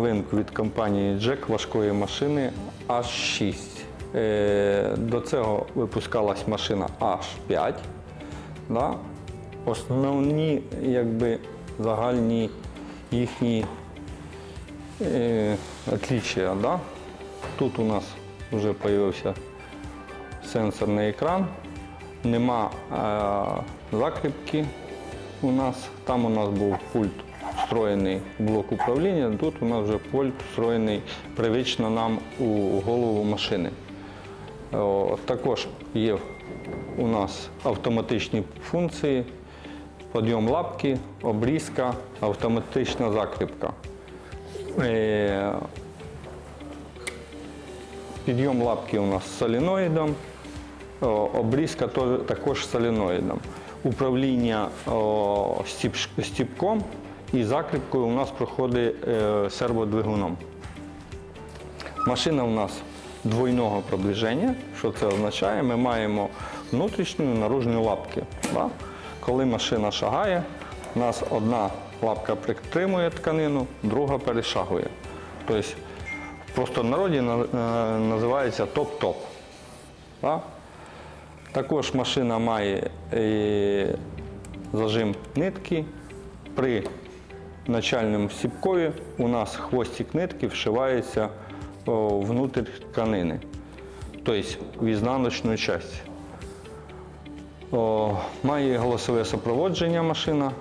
новинку від компанії Jack важкої машини H6. Е, До цього випускалась машина H5. Да? Основні якби, загальні їхні е. Да? Тут у нас вже з'явився сенсорний екран, нема е, закріпки у нас. Там у нас був пульт встроєний блок управління, тут у нас вже пульт встроєний привично нам у голову машини. Також є у нас автоматичні функції, підйом лапки, обрізка, автоматична закріпка. Е, Підйом лапки у нас з соліноїдом, обрізка також з соліноїдом. Управління стіпком і закріпкою у нас проходить е, серводвигуном. Машина у нас двойного приближення. Що це означає? Ми маємо внутрішню і наружну лапки. Коли машина шагає, у нас одна лапка притримує тканину, друга перешагує. Тобто в простонароді е, називається топ-топ. Також машина має е, зажим нитки. При начальному сіпкові у нас хвостик нитки вшивається внутрь тканини, тобто в ізнаночну частину. Має голосове супроводження машина.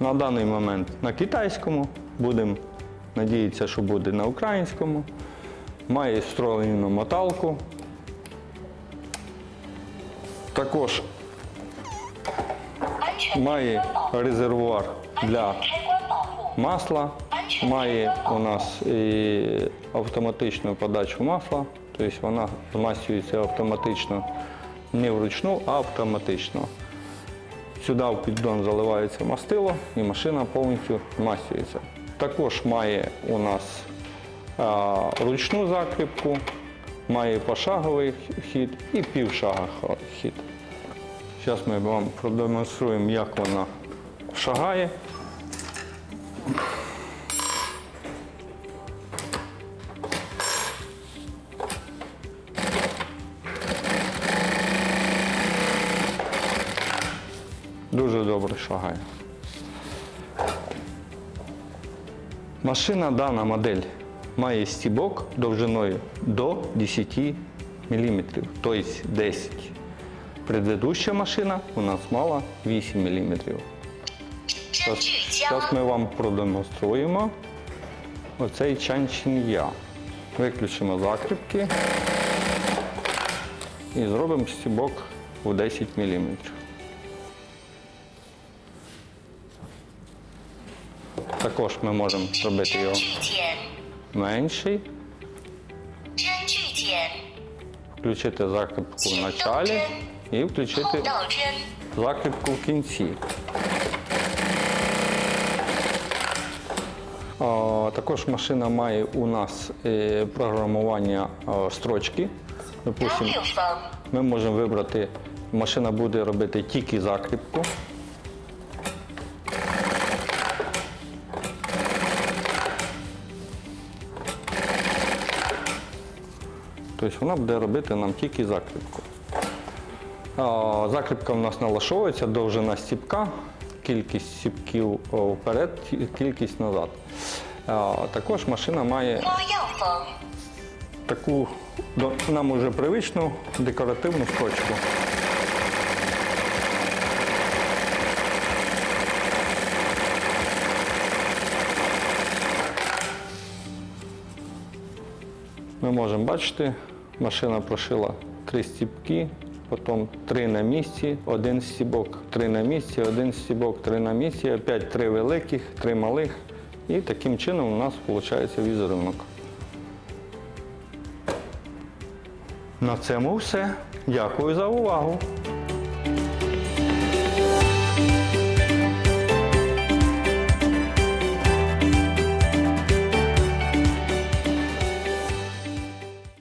На даний момент на китайському, будемо надіятися, що буде на українському. Має встроєну моталку. Також має резервуар для масла, має у нас і автоматичну подачу масла, тобто вона змащується автоматично, не вручну, а автоматично. Сюди в піддон заливається мастило і машина повністю змащується. Також має у нас а, ручну закріпку, має пошаговий хід і півшага хід. Зараз ми вам продемонструємо, як вона шагає. Дуже добре шагає. Машина дана модель має стібок довжиною до 10 мм, тобто 10. Предыдущая машина у нас мала 8 мм. Зараз ми вам продемонструємо оцей чанчін'я. Виключимо закріпки і зробимо стібок у 10 мм. Також ми можемо зробити його менший. Включити закріпку в началі і включити закріпку в кінці. Також машина має у нас е, програмування строчки. Допустимо, Ми можемо вибрати, машина буде робити тільки закріпку. Тобто вона буде робити нам тільки закріпку. Закріпка у нас налаштовується, довжина стіпка, кількість сіпків вперед, кількість назад. Також машина має таку нам уже привичну декоративну точку. Ми можемо бачити, машина прошила три стіпки потім три на місці, один стібок, три на місці, один стібок, три на місці, опять три великих, три малих. І таким чином у нас виходить візерунок. На цьому все. Дякую за увагу.